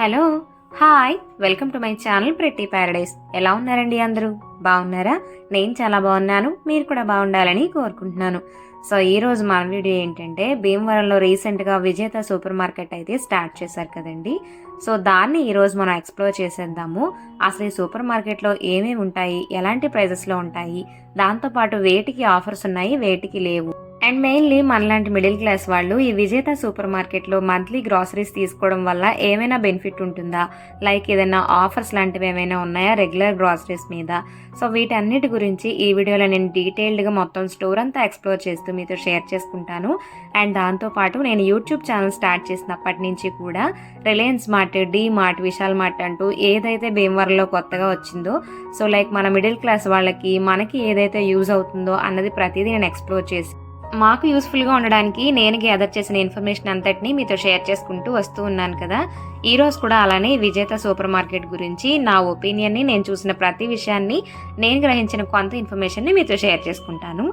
Hello hi welcome to my channel pretty paradise. ఎలా ఉన్నారండి అందరూ? బాగున్నారా? నేను చాలా బాగున్నాను మీరు కూడా బాగుండాలని కోరుకుంటున్నాను. సో ఈ రోజు మన వీడియో ఏంటంటే భీమవరంలో రీసెంట్గా విజేత సూపర్ మార్కెట్ అయితే స్టార్ట్ చేశారు కదండి. సో దాన్ని ఈరోజు మనం ఎక్స్ప్లోర్ చేసేద్దాము. అసలు ఈ సూపర్ మార్కెట్లో ఏమేమి ఉంటాయి? ఎలాంటి ప్రైజెస్లో ఉంటాయి? దాంతోపాటు వేటికి ఆఫర్స్ ఉన్నాయి వేటికి లేవు? అండ్ మెయిన్లీ మనలాంటి మిడిల్ క్లాస్ వాళ్ళు ఈ విజేత సూపర్ మార్కెట్లో మంత్లీ గ్రాసరీస్ తీసుకోవడం వల్ల ఏమైనా బెనిఫిట్ ఉంటుందా? లైక్ ఏదైనా ఆఫర్స్ లాంటివి ఏమైనా ఉన్నాయా రెగ్యులర్ గ్రాసరీస్ మీద? సో వీటన్నిటి గురించి ఈ వీడియోలో నేను డీటెయిల్డ్గా మొత్తం స్టోర్ అంతా ఎక్స్ప్లోర్ చేస్తూ మీతో షేర్ చేసుకుంటాను. అండ్ దాంతోపాటు నేను యూట్యూబ్ ఛానల్ స్టార్ట్ చేసినప్పటి నుంచి కూడా Reliance Mart D Mart Vishal Mart అంటూ ఏదైతే భీమవరంలో కొత్తగా వచ్చిందో సో లైక్ మన మిడిల్ క్లాస్ వాళ్ళకి మనకి ఏదైతే యూజ్ అవుతుందో అన్నది ప్రతిదీ నేను ఎక్స్ప్లోర్ చేసి మాకు యూస్ఫుల్గా ఉండడానికి నేను గ్యాదర్ చేసిన ఇన్ఫర్మేషన్ అంతటిని మీతో షేర్ చేసుకుంటూ వస్తూ ఉన్నాను కదా. ఈరోజు కూడా అలానే విజేత సూపర్ మార్కెట్ గురించి నా ఒపీనియన్ని నేను చూసిన ప్రతి విషయాన్ని నేను గ్రహించిన కొంత ఇన్ఫర్మేషన్ని మీతో షేర్ చేసుకుంటాను.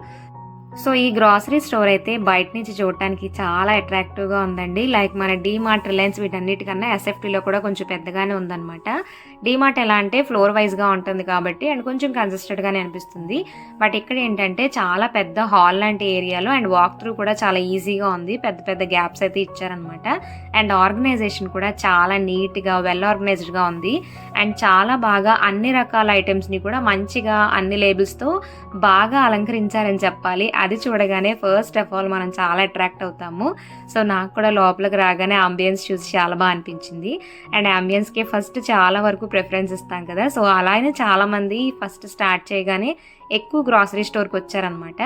సో ఈ గ్రాసరీ స్టోర్ అయితే బయట నుంచి చూడటానికి చాలా అట్రాక్టివ్గా ఉందండి. లైక్ మన డీమార్ట్ రిలయన్స్ వీటన్నిటికన్నా ఎస్ఎఫ్టీలో కూడా కొంచెం పెద్దగానే ఉందన్నమాట. డీమార్ట్ ఎలా అంటే ఫ్లోర్ వైజ్గా ఉంటుంది కాబట్టి అండ్ కొంచెం కన్సిస్టెంట్గానే అనిపిస్తుంది. బట్ ఇక్కడ ఏంటంటే చాలా పెద్ద హాల్ లాంటి ఏరియాలో అండ్ వాక్ త్రూ కూడా చాలా ఈజీగా ఉంది. పెద్ద పెద్ద గ్యాప్స్ అయితే ఇచ్చారనమాట. అండ్ ఆర్గనైజేషన్ కూడా చాలా నీట్గా వెల్ ఆర్గనైజ్డ్గా ఉంది. అండ్ చాలా బాగా అన్ని రకాల ఐటమ్స్ని కూడా మంచిగా అన్ని లేబుల్స్తో బాగా అలంకరించారని చెప్పాలి. అది చూడగానే ఫస్ట్ ఆఫ్ ఆల్ మనం చాలా అట్రాక్ట్ అవుతాము. సో నాకు కూడా లోపలికి రాగానే అంబియన్స్ చూసి చాలా బాగా అనిపించింది. అండ్ అంబియన్స్కి ఫస్ట్ చాలా వరకు ప్రిఫరెన్స్ ఇస్తాం కదా. సో అలానే చాలామంది ఫస్ట్ స్టార్ట్ చేయగానే ఎక్కువ గ్రాసరీ స్టోర్కి వచ్చారనమాట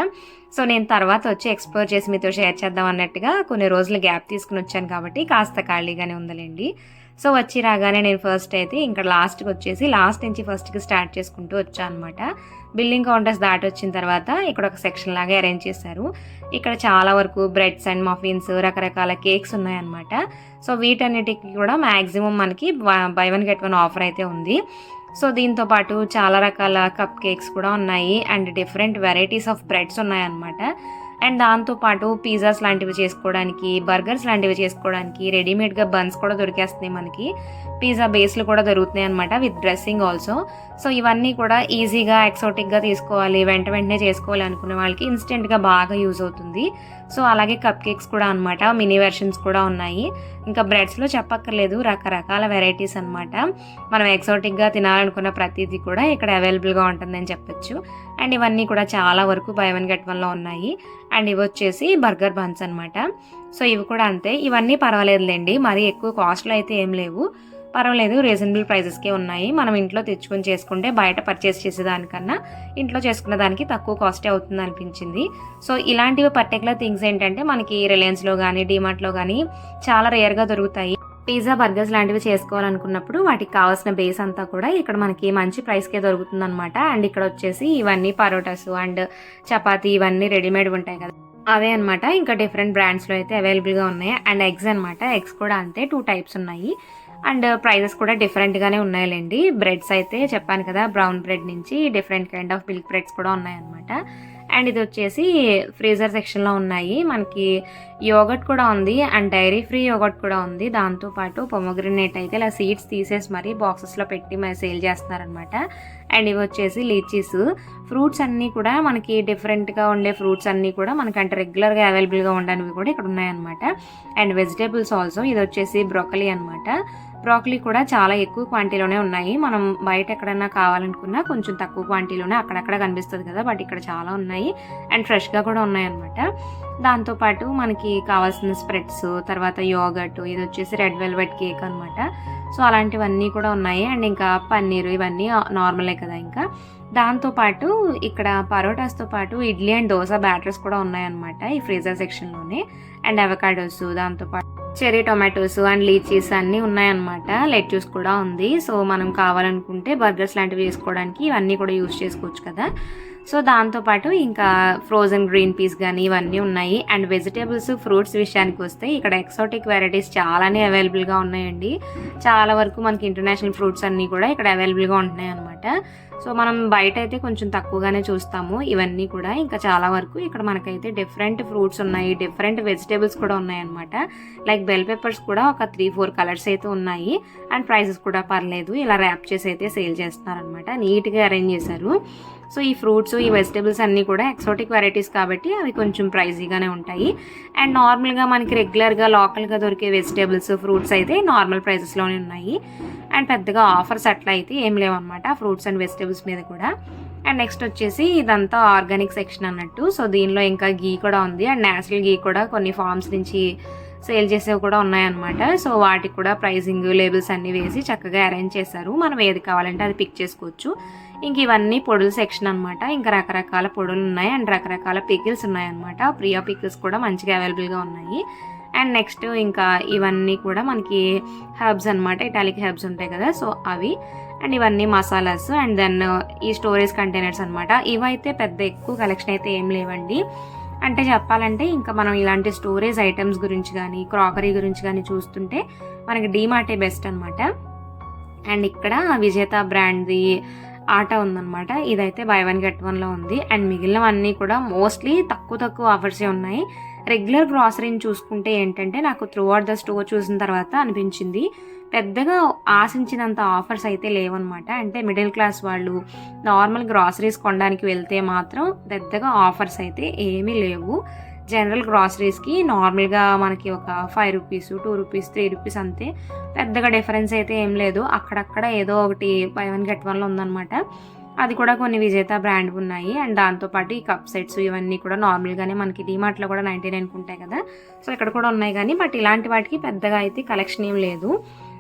సో నేను తర్వాత వచ్చి ఎక్స్ప్లోర్ చేసి మీతో షేర్ చేద్దాం అన్నట్టుగా కొన్ని రోజులు గ్యాప్ తీసుకుని వచ్చాను కాబట్టి కాస్త ఖాళీగానే ఉందలేండి. సో వచ్చి రాగానే నేను ఫస్ట్ అయితే ఇంకా లాస్ట్కి వచ్చేసి లాస్ట్ నుంచి ఫస్ట్కి స్టార్ట్ చేసుకుంటూ వచ్చాను అనమాట బిల్డింగ్ కౌంటర్స్ దాటి వచ్చిన తర్వాత ఇక్కడ ఒక సెక్షన్ లాగా అరేంజ్ చేశారు. ఇక్కడ చాలా వరకు బ్రెడ్స్ అండ్ మఫిన్స్ రకరకాల కేక్స్ ఉన్నాయన్నమాట. సో వీటన్నిటికి కూడా మ్యాక్సిమం మనకి buy one get one offer అయితే ఉంది. సో దీంతో పాటు చాలా రకాల కప్ కేక్స్ కూడా ఉన్నాయి. And different varieties of breads ఉన్నాయన్నమాట. అండ్ దాంతోపాటు పిజ్జాస్ లాంటివి చేసుకోవడానికి బర్గర్స్ లాంటివి చేసుకోవడానికి రెడీమేడ్గా బన్స్ కూడా దొరికేస్తున్నాయి మనకి. పిజ్జా బేస్లు కూడా దొరుకుతున్నాయి అనమాట విత్ డ్రెస్సింగ్ ఆల్సో. సో ఇవన్నీ కూడా ఈజీగా ఎక్సోటిక్గా తీసుకోవాలి. వెంట వెంటనే చేసుకోవాలి అనుకునే వాళ్ళకి ఇన్స్టెంట్గా బాగా యూజ్ అవుతుంది. సో అలాగే కప్ కేక్స్ కూడా అనమాట మినీ వెర్షన్స్ కూడా ఉన్నాయి. ఇంకా బ్రెడ్స్లో చెప్పక్కర్లేదు. రకరకాల వెరైటీస్ అనమాట మనం ఎక్సోటిక్గా తినాలనుకున్న ప్రతిదీ కూడా ఇక్కడ అవైలబుల్గా ఉంటుందని చెప్పొచ్చు. అండ్ ఇవన్నీ కూడా చాలా వరకు బై వన్ గెట్ వన్లో ఉన్నాయి. అండ్ ఇవి వచ్చేసి బర్గర్ బన్స్ అనమాట సో ఇవి కూడా అంతే. ఇవన్నీ పర్వాలేదులేండి. మరీ ఎక్కువ కాస్ట్లో అయితే ఏం లేవు. పర్వాలేదు రీజనబుల్ ప్రైజెస్కే ఉన్నాయి. మనం ఇంట్లో తెచ్చుకొని చేసుకుంటే బయట పర్చేస్ చేసేదానికన్నా ఇంట్లో చేసుకున్న దానికి తక్కువ కాస్టే అవుతుంది అనిపించింది. సో ఇలాంటివి పర్టికులర్ థింగ్స్ ఏంటంటే మనకి రిలయన్స్లో కానీ డిమార్ట్లో కానీ చాలా రేర్గా దొరుకుతాయి. పిజ్జా బర్గర్స్ లాంటివి చేసుకోవాలనుకున్నప్పుడు వాటికి కావాల్సిన బేస్ అంతా కూడా ఇక్కడ మనకి మంచి ప్రైస్కే దొరుకుతుంది అనమాట అండ్ ఇక్కడ వచ్చేసి ఇవన్నీ పరోటాస్ అండ్ చపాతీ ఇవన్నీ రెడీమేడ్ ఉంటాయి కదా. అవే అనమాట ఇంకా డిఫరెంట్ బ్రాండ్స్లో అయితే అవైలబుల్గా ఉన్నాయి. అండ్ ఎగ్స్ అనమాట ఎగ్స్ కూడా అంతే టూ టైప్స్ ఉన్నాయి. అండ్ ప్రైజెస్ కూడా డిఫరెంట్గానే ఉన్నాయిలేండి. బ్రెడ్స్ అయితే చెప్పాను కదా బ్రౌన్ బ్రెడ్ నుంచి different kind of milk breads కూడా ఉన్నాయన్నమాట. అండ్ ఇది వచ్చేసి ఫ్రీజర్ సెక్షన్లో ఉన్నాయి. మనకి యోగట్ కూడా ఉంది అండ్ డైరీ ఫ్రీ యోగట్ కూడా ఉంది. దాంతోపాటు పొమగ్రనేట్ అయితే ఇలా సీడ్స్ తీసేసి మరీ బాక్సెస్లో పెట్టి మరి సేల్ చేస్తున్నారనమాట అండ్ ఇవి వచ్చేసి లీచీస్ ఫ్రూట్స్ అన్నీ కూడా మనకి డిఫరెంట్గా ఉండే ఫ్రూట్స్ అన్నీ కూడా మనకి అంటే రెగ్యులర్గా అవైలబుల్గా ఉండనివి కూడా ఇక్కడ ఉన్నాయన్నమాట. అండ్ వెజిటేబుల్స్ ఆల్సో ఇది వచ్చేసి బ్రొకలీ అనమాట బ్రాక్లీ కూడా చాలా ఎక్కువ క్వాంటిటీలోనే ఉన్నాయి. మనం బయట ఎక్కడన్నా కావాలనుకున్నా కొంచెం తక్కువ క్వాంటిటీలోనే అక్కడక్కడ కనిపిస్తుంది కదా బట్ ఇక్కడ చాలా ఉన్నాయి. అండ్ ఫ్రెష్గా కూడా ఉన్నాయి అనమాట దాంతోపాటు మనకి కావాల్సిన స్ప్రెడ్స్ తర్వాత యోగట్ ఇది వచ్చేసి రెడ్ వెల్వెట్ కేక్ అనమాట సో అలాంటివన్నీ కూడా ఉన్నాయి. అండ్ ఇంకా పన్నీరు ఇవన్నీ నార్మలే కదా ఇంకా. దాంతోపాటు ఇక్కడ పరోటాస్తో పాటు ఇడ్లీ అండ్ దోశ బ్యాటర్స్ కూడా ఉన్నాయన్నమాట ఈ ఫ్రీజర్ సెక్షన్లోనే. అండ్ అవకాడోస్ దాంతోపాటు చెరీ టొమాటోస్ అండ్ లీచీస్ అన్నీ ఉన్నాయన్నమాట. లెట్యూస్ కూడా ఉంది. సో మనం కావాలనుకుంటే బర్గర్స్ లాంటివి చేసుకోవడానికి ఇవన్నీ కూడా యూస్ చేసుకోవచ్చు కదా. సో దాంతోపాటు ఇంకా ఫ్రోజన్ గ్రీన్ పీస్ కానీ ఇవన్నీ ఉన్నాయి. అండ్ వెజిటేబుల్స్ ఫ్రూట్స్ విషయానికి వస్తే ఇక్కడ ఎక్సోటిక్ వెరైటీస్ చాలానే అవైలబుల్గా ఉన్నాయండి. చాలా వరకు మనకి ఇంటర్నేషనల్ ఫ్రూట్స్ అన్నీ కూడా ఇక్కడ అవైలబుల్గా ఉంటున్నాయి అనమాట సో మనం బయట అయితే కొంచెం తక్కువగానే చూస్తాము. ఇవన్నీ కూడా ఇంకా చాలా వరకు ఇక్కడ మనకైతే డిఫరెంట్ ఫ్రూట్స్ ఉన్నాయి. డిఫరెంట్ వెజిటేబుల్స్ కూడా ఉన్నాయి అనమాట లైక్ బెల్ పెప్పర్స్ కూడా ఒక త్రీ ఫోర్ కలర్స్ అయితే ఉన్నాయి. అండ్ ప్రైసెస్ కూడా పర్లేదు. ఇలా ర్యాప్ చేసి అయితే సేల్ చేస్తున్నారనమాట నీట్గా అరేంజ్ చేశారు. సో ఈ ఫ్రూట్స్ ఈ వెజిటేబుల్స్ అన్నీ కూడా ఎక్సోటిక్ వెరైటీస్ కాబట్టి అవి కొంచెం ప్రైజీగానే ఉంటాయి. అండ్ నార్మల్గా మనకి రెగ్యులర్గా లోకల్గా దొరికే వెజిటేబుల్స్ ఫ్రూట్స్ అయితే నార్మల్ ప్రైజెస్లోనే ఉన్నాయి. అండ్ పెద్దగా ఆఫర్స్ అట్లా అయితే ఏం లేవన్నమాట ఫ్రూట్స్ అండ్ వెజిటేబుల్స్ మీద కూడా. అండ్ నెక్స్ట్ వచ్చేసి ఇదంతా ఆర్గానిక్ సెక్షన్ అన్నట్టు. సో దీనిలో ఇంకా గీ కూడా ఉంది. అండ్ నేచురల్ గీ కూడా కొన్ని ఫార్మ్స్ నుంచి సేల్ చేసేవి కూడా ఉన్నాయన్నమాట. సో వాటికి కూడా ప్రైజింగ్ లేబుల్స్ అన్నీ వేసి చక్కగా అరేంజ్ చేశారు. మనం ఏది కావాలంటే అది పిక్ చేసుకోవచ్చు. ఇంక ఇవన్నీ పొడుల సెక్షన్ అనమాట ఇంకా రకరకాల పొడులు ఉన్నాయి. అండ్ రకరకాల పికిల్స్ ఉన్నాయన్నమాట. ప్రియా పికిల్స్ కూడా మంచిగా అవైలబుల్గా ఉన్నాయి. అండ్ నెక్స్ట్ ఇంకా ఇవన్నీ కూడా మనకి హెర్బ్స్ అనమాట ఇటాలిక్ హెర్బ్స్ ఉంటాయి కదా. సో అవి. అండ్ ఇవన్నీ మసాలాస్. అండ్ దెన్ ఈ స్టోరేజ్ కంటైనర్స్ అనమాట ఇవైతే పెద్ద ఎక్కువ కలెక్షన్ అయితే ఏం లేవండి. అంటే చెప్పాలంటే ఇంకా మనం ఇలాంటి స్టోరేజ్ ఐటమ్స్ గురించి కానీ క్రాకరీ గురించి కానీ చూస్తుంటే మనకి డీమార్టే బెస్ట్ అనమాట అండ్ ఇక్కడ విజేత బ్రాండ్ది ఆట ఉందన్నమాట. ఇదైతే బై వన్ గెట్ వన్లో ఉంది. అండ్ మిగిలినవన్నీ కూడా మోస్ట్లీ తక్కువ తక్కువ ఆఫర్సే ఉన్నాయి. రెగ్యులర్ గ్రాసరీని చూసుకుంటే ఏంటంటే నాకు త్రూ అవుట్ ద స్టోర్ చూసిన తర్వాత అనిపించింది. పెద్దగా ఆశించినంత ఆఫర్స్ అయితే లేవన్నమాట. అంటే మిడిల్ క్లాస్ వాళ్ళు నార్మల్ గ్రాసరీస్ కొనడానికి వెళ్తే మాత్రం పెద్దగా ఆఫర్స్ అయితే ఏమీ లేవు. జనరల్ గ్రాసరీస్కి నార్మల్గా మనకి ఒక five rupees two rupees three rupees అంతే. పెద్దగా డిఫరెన్స్ అయితే ఏం లేదు. అక్కడక్కడ ఏదో ఒకటి బై వన్ గెట్ వన్లో ఉందన్నమాట. అది కూడా కొన్ని విజేత బ్రాండ్ ఉన్నాయి. అండ్ దాంతోపాటు ఈ కప్ సెట్స్ ఇవన్నీ కూడా నార్మల్గానే మనకి డిమార్ట్లో కూడా నైంటీ నైన్కి ఉంటాయి కదా. సో ఇక్కడ కూడా ఉన్నాయి కానీ బట్ ఇలాంటి వాటికి పెద్దగా అయితే కలెక్షన్ ఏం లేదు.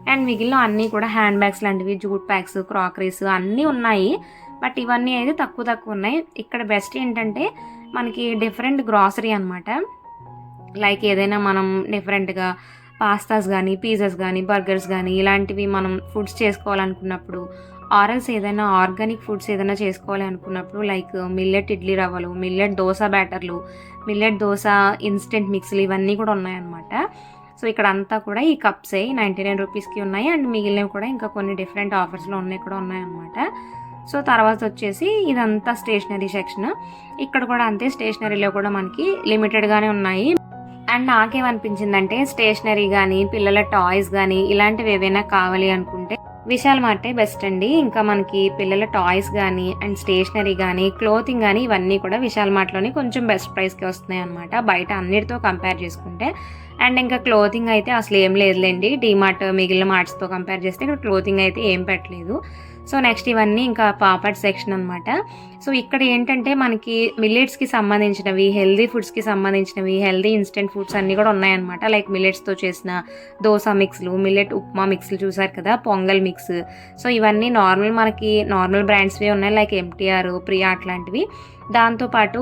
అండ్ మిగిలిన అన్నీ కూడా హ్యాండ్ బ్యాగ్స్ లాంటివి జూట్ ప్యాక్స్ క్రాకరీస్ అన్నీ ఉన్నాయి. బట్ ఇవన్నీ అయితే తక్కువ తక్కువ ఉన్నాయి. ఇక్కడ బెస్ట్ ఏంటంటే మనకి డిఫరెంట్ గ్రాసరీ అనమాట లైక్ ఏదైనా మనం డిఫరెంట్గా పాస్తాస్ కానీ పిజ్జాస్ కానీ బర్గర్స్ కానీ ఇలాంటివి మనం ఫుడ్స్ చేసుకోవాలనుకున్నప్పుడు ఆరల్స్ ఏదైనా ఆర్గానిక్ ఫుడ్స్ ఏదైనా చేసుకోవాలి అనుకున్నప్పుడు లైక్ మిల్లెట్ ఇడ్లీ రవ్వలు మిల్లెట్ దోశ బ్యాటర్లు మిల్లెట్ దోశ ఇన్స్టెంట్ మిక్స్లు ఇవన్నీ కూడా ఉన్నాయన్నమాట. సో ఇక్కడ అంతా కూడా ఈ కప్సే నైంటీ నైన్ రూపీస్కి ఉన్నాయి. అండ్ మిగిలినవి కూడా ఇంకా కొన్ని డిఫరెంట్ ఆఫర్స్లో ఉన్నాయి కూడా ఉన్నాయన్నమాట. సో తర్వాత వచ్చేసి ఇదంతా స్టేషనరీ సెక్షన్. ఇక్కడ కూడా అంతే స్టేషనరీలో కూడా మనకి లిమిటెడ్గానే ఉన్నాయి. అండ్ నాకేమనిపించిందంటే స్టేషనరీ కానీ పిల్లల టాయ్స్ కానీ ఇలాంటివి ఏవైనా కావాలి అనుకుంటే విశాల్ మార్టే బెస్ట్ అండి. ఇంకా మనకి పిల్లల టాయ్స్ కానీ అండ్ స్టేషనరీ కానీ క్లోతింగ్ కానీ ఇవన్నీ కూడా విశాల్ మార్ట్లోనే కొంచెం బెస్ట్ ప్రైస్కి వస్తున్నాయి అనమాట బయట అన్నిటితో కంపేర్ చేసుకుంటే. అండ్ ఇంకా క్లోతింగ్ అయితే అసలు ఏం లేదులేండి. డీమార్ట్ మిగిలిన మార్ట్స్తో కంపేర్ చేస్తే ఇక్కడ క్లోతింగ్ అయితే ఏం పెట్టలేదు. సో నెక్స్ట్ ఇవన్నీ ఇంకా పాపడ్ సెక్షన్ అనమాట సో ఇక్కడ ఏంటంటే మనకి మిల్లెట్స్కి సంబంధించినవి హెల్దీ ఫుడ్స్కి సంబంధించినవి హెల్దీ ఇన్స్టెంట్ ఫుడ్స్ అన్నీ కూడా ఉన్నాయన్నమాట. లైక్ మిల్లెట్స్తో చేసిన దోశ మిక్స్లు మిల్లెట్ ఉప్మా మిక్స్లు చూసారు కదా పొంగల్ మిక్స్ సో ఇవన్నీ నార్మల్ మనకి నార్మల్ బ్రాండ్స్వి ఉన్నాయి లైక్ ఎంటీఆర్ ప్రియా అట్లాంటివి. దాంతోపాటు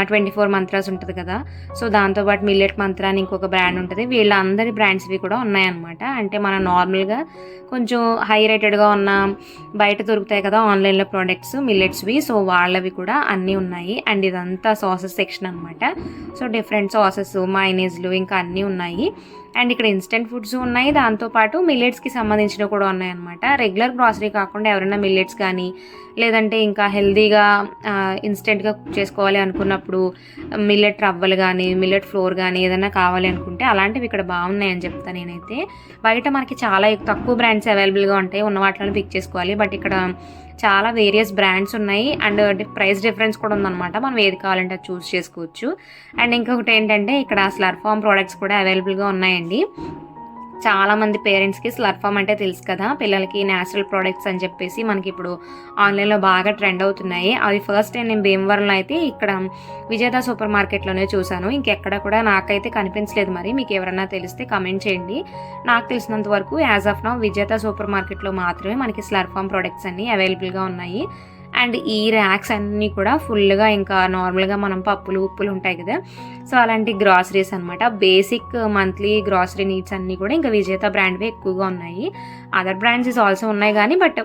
ట్వంటీ ఫోర్ మంత్రాస్ ఉంటుంది కదా. సో దాంతోపాటు మిల్లెట్ మంత్ర అని ఇంకొక బ్రాండ్ ఉంటుంది. వీళ్ళందరి బ్రాండ్స్వి కూడా ఉన్నాయన్నమాట. అంటే మన నార్మల్గా కొంచెం హై రేటెడ్గా ఉన్న బయట దొరుకుతాయి కదా ఆన్లైన్లో ప్రోడక్ట్స్ మిల్లెట్స్వి సో వాళ్ళవి కూడా అన్నీ ఉన్నాయి. అండ్ ఇదంతా సాసెస్ సెక్షన్ అనమాట సో డిఫరెంట్ సాసెస్ మైనేజ్లు ఇంకా అన్నీ ఉన్నాయి. అండ్ ఇక్కడ ఇన్స్టెంట్ ఫుడ్స్ ఉన్నాయి. దాంతోపాటు మిల్లెట్స్కి సంబంధించినవి కూడా ఉన్నాయన్నమాట. రెగ్యులర్ గ్రాసరీ కాకుండా ఎవరైనా మిల్లెట్స్ కానీ లేదంటే ఇంకా హెల్తీగా ఇన్స్టెంట్గా కుక్ చేసుకోవాలి అనుకున్నప్పుడు మిల్లెట్ రవ్వలు కానీ మిల్లెట్ ఫ్లోర్ కానీ ఏదైనా కావాలి అనుకుంటే అలాంటివి ఇక్కడ బాగున్నాయని చెప్తాను నేనైతే. బయట మనకి చాలా తక్కువ బ్రాండ్స్ అవైలబుల్గా ఉంటాయి. ఉన్న వాటిలో పిక్ చేసుకోవాలి. బట్ ఇక్కడ చాలా వేరియస్ బ్రాండ్స్ ఉన్నాయి. అండ్ ప్రైస్ డిఫరెన్స్ కూడా ఉందన్నమాట. మనం ఏది కావాలంటే అది చూస్ చేసుకోవచ్చు. అండ్ ఇంకొకటి ఏంటంటే ఇక్కడ స్లర్ ఫామ్ ప్రోడక్ట్స్ కూడా అవైలబుల్గా ఉన్నాయండి. చాలామంది పేరెంట్స్కి స్లర్ఫామ్ అంటే తెలుసు కదా పిల్లలకి న్యాచురల్ ప్రోడక్ట్స్ అని చెప్పేసి మనకి ఇప్పుడు ఆన్లైన్లో బాగా ట్రెండ్ అవుతున్నాయి. అవి ఫస్ట్ టైం నేను భీమవరంలో అయితే ఇక్కడ విజేత సూపర్ మార్కెట్లోనే చూశాను. ఇంకెక్కడ కూడా నాకైతే కనిపించలేదు మరి. మీకు ఎవరైనా తెలిస్తే కమెంట్ చేయండి. నాకు తెలిసినంత వరకు as of now Vijetha super మార్కెట్లో మాత్రమే మనకి స్లర్ఫామ్ ప్రోడక్ట్స్ అన్నీ అవైలబుల్గా ఉన్నాయి. అండ్ ఈ ర్యాక్స్ అన్నీ కూడా ఫుల్గా ఇంకా నార్మల్గా మనం పప్పులు ఉప్పులు ఉంటాయి కదా. సో అలాంటి గ్రాసరీస్ అనమాట బేసిక్ మంత్లీ గ్రాసరీ నీడ్స్ అన్నీ కూడా ఇంకా విజేత బ్రాండ్వే ఎక్కువగా ఉన్నాయి. అదర్ బ్రాండ్స్ ఆల్సో ఉన్నాయి కానీ బట్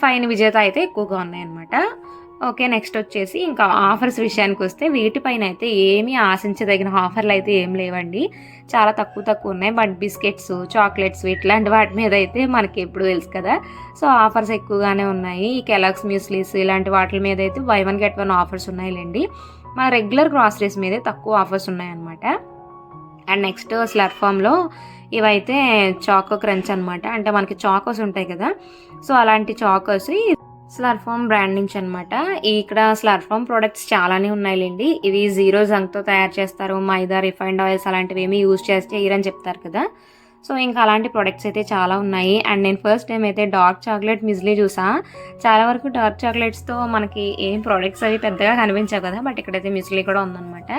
ఫైన్ విజేత అయితే ఎక్కువగా ఉన్నాయి అనమాట ఓకే నెక్స్ట్ వచ్చేసి ఇంకా ఆఫర్స్ విషయానికి వస్తే వీటిపైన అయితే ఏమీ ఆశించదగిన ఆఫర్లు అయితే ఏం లేవండి. చాలా తక్కువ తక్కువ ఉన్నాయి. బట్ బిస్కెట్స్ చాక్లెట్స్ ఇట్లాంటి వాటి మీద అయితే మనకి ఎప్పుడు తెలుసు కదా. సో ఆఫర్స్ ఎక్కువగానే ఉన్నాయి. ఈ కెలాక్స్ మ్యూస్లీస్ ఇలాంటి వాటి మీద అయితే buy one get one offers ఉన్నాయిలేండి. మన రెగ్యులర్ గ్రాసరీస్ మీదే తక్కువ ఆఫర్స్ ఉన్నాయన్నమాట. అండ్ నెక్స్ట్ స్లర్ ఫామ్లో ఇవైతే చాకో క్రంచ్ అనమాట అంటే మనకి చాకోస్ ఉంటాయి కదా. సో అలాంటి చాకోస్ స్లర్ఫామ్ బ్రాండ్ నుంచి అనమాట ఇక్కడ స్లర్ఫామ్ ప్రొడక్ట్స్ చాలానే ఉన్నాయిలేండి. ఇవి జీరో జంక్తో తయారు చేస్తారు. మైదా రిఫైండ్ ఆయిల్స్ అలాంటివి ఏమి యూజ్ చేస్తే ఇరని చెప్తారు కదా. సో ఇంకా అలాంటి ప్రొడక్ట్స్ అయితే చాలా ఉన్నాయి. అండ్ నేను ఫస్ట్ టైం అయితే డార్క్ చాక్లెట్ మిజ్లీ చూసా. చాలా వరకు డార్క్ చాక్లెట్స్తో మనకి ఏం ప్రొడక్ట్స్ అవి పెద్దగా కనిపించావు కదా. బట్ ఇక్కడైతే మిస్లీ కూడా ఉందన్నమాట.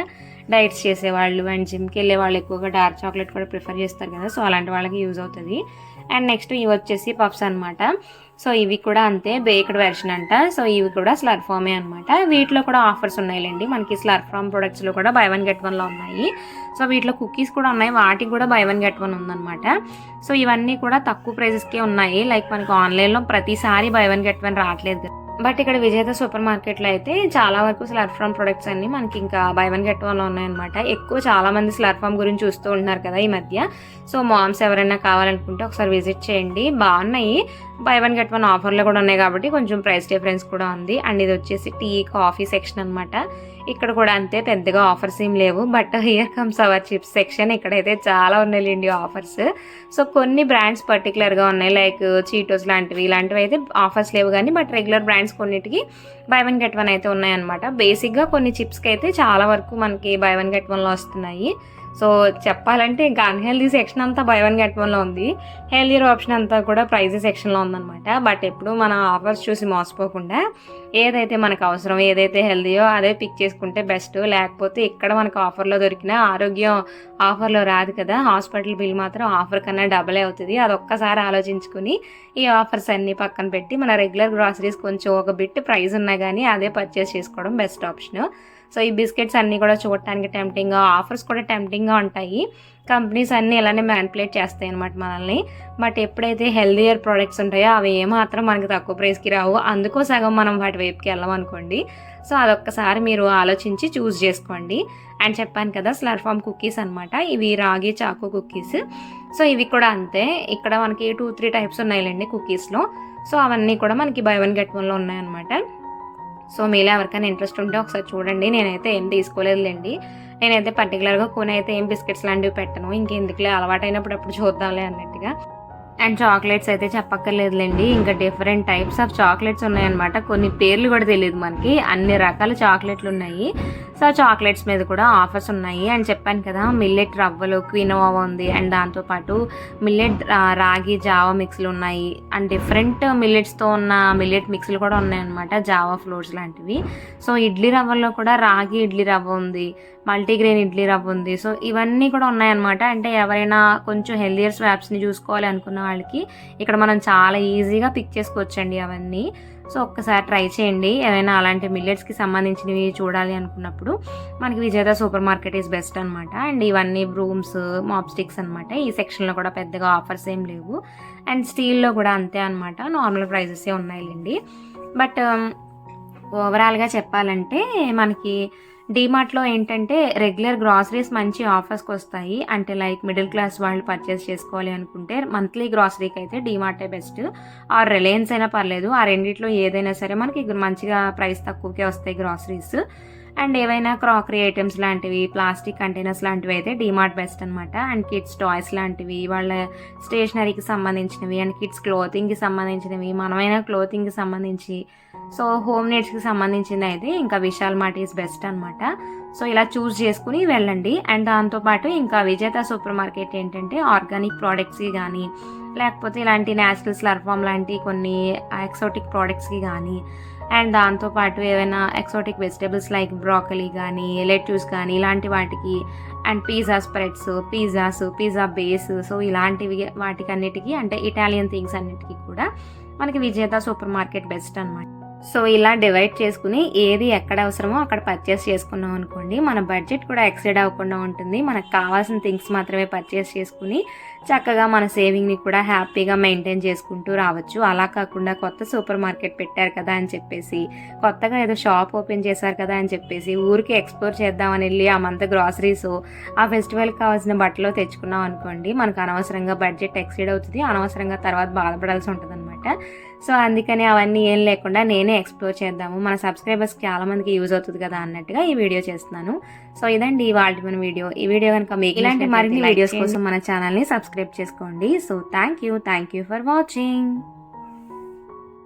డైట్స్ చేసేవాళ్ళు అండ్ జిమ్కి వెళ్ళే వాళ్ళు ఎక్కువగా డార్క్ చాక్లెట్ కూడా ప్రిఫర్ చేస్తారు కదా. సో అలాంటి వాళ్ళకి యూజ్ అవుతుంది. అండ్ నెక్స్ట్ ఇవి వచ్చేసి పఫ్స్ అనమాట సో ఇవి కూడా అంతే బేక్డ్ వెర్షన్ అంట. సో ఇవి కూడా స్లర్ ఫామే అనమాట వీటిలో కూడా ఆఫర్స్ ఉన్నాయిలేండి. మనకి స్లర్ ఫామ్ ప్రొడక్ట్స్లో కూడా బై వన్ గెట్ వన్లో ఉన్నాయి. సో వీటిలో కుకీస్ కూడా ఉన్నాయి. వాటికి కూడా బై వన్ గెట్ వన్ ఉందన్నమాట. సో ఇవన్నీ కూడా తక్కువ ప్రైజెస్కే ఉన్నాయి. లైక్ మనకి ఆన్లైన్లో ప్రతిసారి బై వన్ గెట్ వన్ రావట్లేదు కదా. బట్ ఇక్కడ విజేత సూపర్ మార్కెట్లో అయితే చాలా వరకు స్లర్ ఫామ్ ప్రొడక్ట్స్ అన్ని మనకి ఇంకా బై వన్ గెట్ వన్లో ఉన్నాయన్నమాట. ఎక్కువ చాలా మంది స్లర్ ఫామ్ గురించి చూస్తూ ఉంటున్నారు కదా ఈ మధ్య. సో మామ్స్ ఎవరైనా కావాలనుకుంటే ఒకసారి విజిట్ చేయండి. బాగున్నాయి. బై వన్ గెట్ వన్ ఆఫర్లో కూడా ఉన్నాయి కాబట్టి కొంచెం ప్రైస్ డిఫరెన్స్ కూడా ఉంది. అండ్ ఇది వచ్చేసి టీ కాఫీ సెక్షన్ అనమాట ఇక్కడ కూడా అంతే పెద్దగా ఆఫర్స్ ఏం లేవు. But here comes our chips section ఇక్కడైతే చాలా ఉన్నాయండి ఆఫర్స్ సో కొన్ని బ్రాండ్స్ పర్టికులర్గా ఉన్నాయి. లైక్ చీటోస్ లాంటివి ఇలాంటివి అయితే ఆఫర్స్ లేవు కానీ బట్ రెగ్యులర్ బ్రాండ్స్ కొన్నిటికి బై వన్ గెట్ వన్ అయితే ఉన్నాయన్నమాట. బేసిక్గా కొన్ని చిప్స్కి అయితే చాలా వరకు మనకి బై వన్ గెట్ వన్లో వస్తున్నాయి. సో చెప్పాలంటే ఇంకా అన్హెల్దీ సెక్షన్ అంతా బై వన్ గెట్ వన్లో ఉంది. హెల్దీర్ ఆప్షన్ అంతా కూడా ప్రైజీ సెక్షన్లో ఉందన్నమాట. బట్ ఎప్పుడు మన ఆఫర్స్ చూసి మోసపోకుండా ఏదైతే మనకు అవసరం ఏదైతే హెల్దీయో అదే పిక్ చేసుకుంటే బెస్ట్. లేకపోతే ఇక్కడ మనకు ఆఫర్లో దొరికిన ఆరోగ్యం ఆఫర్లో రాదు కదా. హాస్పిటల్ బిల్ మాత్రం ఆఫర్ కన్నా డబలే అవుతుంది. అది ఒక్కసారి ఆలోచించుకుని ఈ ఆఫర్స్ అన్నీ పక్కన పెట్టి మన రెగ్యులర్ గ్రాసరీస్ కొంచెం ఒక బిట్ ప్రైస్ ఉన్నా కానీ అదే పర్చేస్ చేసుకోవడం బెస్ట్ ఆప్షన్. సో ఈ బిస్కెట్స్ అన్నీ కూడా చూడటానికి టెంప్టింగ్గా ఆఫర్స్ కూడా టెంప్టింగ్గా ఉంటాయి. కంపెనీస్ అన్నీ ఇలానే మ్యానిపులేట్ చేస్తాయి అనమాట మనల్ని. బట్ ఎప్పుడైతే హెల్దియర్ ప్రోడక్ట్స్ ఉంటాయో అవి ఏమాత్రం మనకి తక్కువ ప్రైస్కి రావు. అందుకో సగం మనం వాటి వైపుకి వెళ్ళమనుకోండి సో అదొక్కసారి మీరు ఆలోచించి చూస్ చేసుకోండి. అండ్ చెప్పాను కదా స్లర్ఫామ్ కుకీస్ అనమాట ఇవి రాగి చాకు కుకీస్ సో ఇవి కూడా అంతే. ఇక్కడ మనకి టూ త్రీ టైప్స్ ఉన్నాయిలేండి కుకీస్లో సో అవన్నీ కూడా మనకి బై వన్ గెట్ వన్లో ఉన్నాయన్నమాట. సో మీలో ఎవరికైనా ఇంట్రెస్ట్ ఉంటే ఒకసారి చూడండి. నేనైతే ఏం తీసుకోలేదులేండి. నేనైతే పర్టికులర్గా కొని అయితే ఏం బిస్కెట్స్ లాంటివి పెట్టను. ఇంకెందుకులే అలవాటైనప్పుడు అప్పుడు చూద్దాంలే అన్నట్టుగా. అండ్ చాక్లెట్స్ అయితే చెప్పక్కర్లేదులేండి. ఇంకా డిఫరెంట్ టైప్స్ ఆఫ్ చాక్లెట్స్ ఉన్నాయన్నమాట. కొన్ని పేర్లు కూడా తెలియదు మనకి. అన్ని రకాల చాక్లెట్లు ఉన్నాయి సో చాక్లెట్స్ మీద కూడా ఆఫర్స్ ఉన్నాయి. అండ్ చెప్పాను కదా మిల్లెట్ రవ్వలు క్వినోవా ఉంది. అండ్ దాంతోపాటు మిల్లెట్ రాగి జావా మిక్స్లు ఉన్నాయి. అండ్ డిఫరెంట్ మిల్లెట్స్తో ఉన్న మిల్లెట్ మిక్స్లు కూడా ఉన్నాయన్నమాట. జావా ఫ్లోర్స్ లాంటివి. సో ఇడ్లీ రవ్వల్లో కూడా రాగి ఇడ్లీ రవ్వ ఉంది. మల్టీగ్రెయిన్ ఇడ్లీ రవ్వ ఉంది. సో ఇవన్నీ కూడా ఉన్నాయన్నమాట. అంటే ఎవరైనా కొంచెం హెల్దియర్ స్వాప్స్ని చూసుకోవాలి అనుకున్న వాళ్ళకి ఇక్కడ మనం చాలా ఈజీగా పిక్ చేసుకోవచ్చండి అవన్నీ. సో ఒక్కసారి ట్రై చేయండి. ఏమైనా అలాంటి మిల్లెట్స్కి సంబంధించినవి చూడాలి అనుకున్నప్పుడు మనకి Vijetha super market is best అనమాట అండ్ ఇవన్నీ బ్రూమ్స్ మాప్ స్టిక్స్ అనమాట ఈ సెక్షన్లో కూడా పెద్దగా ఆఫర్స్ ఏం లేవు. అండ్ స్టీల్లో కూడా అంతే అనమాట నార్మల్ ప్రైజెసే ఉన్నాయిలేండి. బట్ ఓవరాల్గా um, చెప్పాలంటే మనకి డీమార్ట్లో ఏంటంటే రెగ్యులర్ గ్రాసరీస్ మంచి ఆఫర్స్కి వస్తాయి. అంటే లైక్ మిడిల్ క్లాస్ వాళ్ళు పర్చేస్ చేసుకోవాలి అనుకుంటే మంత్లీ గ్రాసరీకి అయితే డీమార్టే బెస్ట్ ఆ రిలయన్స్ అయినా పర్లేదు. ఆ రెండిట్లో ఏదైనా సరే మనకి మంచిగా ప్రైస్ తక్కువకే వస్తాయి గ్రాసరీస్ అండ్ ఏవైనా క్రాకరీ ఐటమ్స్ లాంటివి ప్లాస్టిక్ కంటైనర్స్ లాంటివి అయితే డీమార్ట్ బెస్ట్ అనమాట అండ్ కిడ్స్ టాయ్స్ లాంటివి వాళ్ళ స్టేషనరీకి సంబంధించినవి అండ్ కిడ్స్ క్లోతింగ్కి సంబంధించినవి మనమైన క్లోతింగ్కి సంబంధించి సో హోమ్ నీడ్స్కి సంబంధించింది అయితే ఇంకా విశాల్ మార్ట్ ఈస్ బెస్ట్ అనమాట సో ఇలా చూస్ చేసుకుని వెళ్ళండి. అండ్ దాంతోపాటు ఇంకా విజేత సూపర్ మార్కెట్ ఏంటంటే ఆర్గానిక్ ప్రోడక్ట్స్కి కానీ లేకపోతే ఇలాంటి న్యాచురల్ స్లర్ఫామ్ లాంటి కొన్ని ఎక్సోటిక్ ప్రోడక్ట్స్కి కానీ అండ్ దాంతోపాటు ఏవైనా ఎక్సోటిక్ వెజిటేబుల్స్ లైక్ బ్రాకలీ కానీ లెట్యూస్ కానీ ఇలాంటి వాటికి and pizza spreads pizzas pizza base so ఇలాంటివి వాటికి అన్నిటికీ అంటే ఇటాలియన్ థింగ్స్ అన్నిటికీ కూడా మనకి విజేత సూపర్ మార్కెట్ బెస్ట్ అనమాట సో ఇలా డివైడ్ చేసుకుని ఏది ఎక్కడ అవసరమో అక్కడ పర్చేస్ చేసుకున్నాం అనుకోండి మన బడ్జెట్ కూడా ఎక్సైడ్ అవ్వకుండా ఉంటుంది. మనకు కావాల్సిన థింగ్స్ మాత్రమే పర్చేస్ చేసుకుని చక్కగా మన సేవింగ్ని కూడా హ్యాపీగా మెయింటైన్ చేసుకుంటూ రావచ్చు. అలా కాకుండా కొత్త సూపర్ మార్కెట్ పెట్టారు కదా అని చెప్పేసి కొత్తగా ఏదో షాప్ ఓపెన్ చేశారు కదా అని చెప్పేసి ఊరికి ఎక్స్ప్లోర్ చేద్దామని వెళ్ళి ఆ మంత్ గ్రాసరీస్ ఆ ఫెస్టివల్కి కావాల్సిన బట్టలు తెచ్చుకున్నాం అనుకోండి మనకు అనవసరంగా బడ్జెట్ ఎక్సైడ్ అవుతుంది. అనవసరంగా తర్వాత బాధపడాల్సి ఉంటుంది అనమాట సో అందుకని అవన్నీ ఏం లేకుండా నేనే ఎక్స్ప్లోర్ చేద్దాము. మన సబ్స్క్రైబర్స్కి చాలా మందికి యూజ్ అవుతుంది కదా అన్నట్టుగా ఈ వీడియో చేస్తున్నాను. సో ఇదండి ఇవాళ మన వీడియో. ఈ వీడియో కనుక మీకు ఇలాంటి మరిన్ని వీడియోస్ కోసం మన ఛానల్ని సబ్స్క్రైబ్ చేసుకోండి. So thank you thank you for watching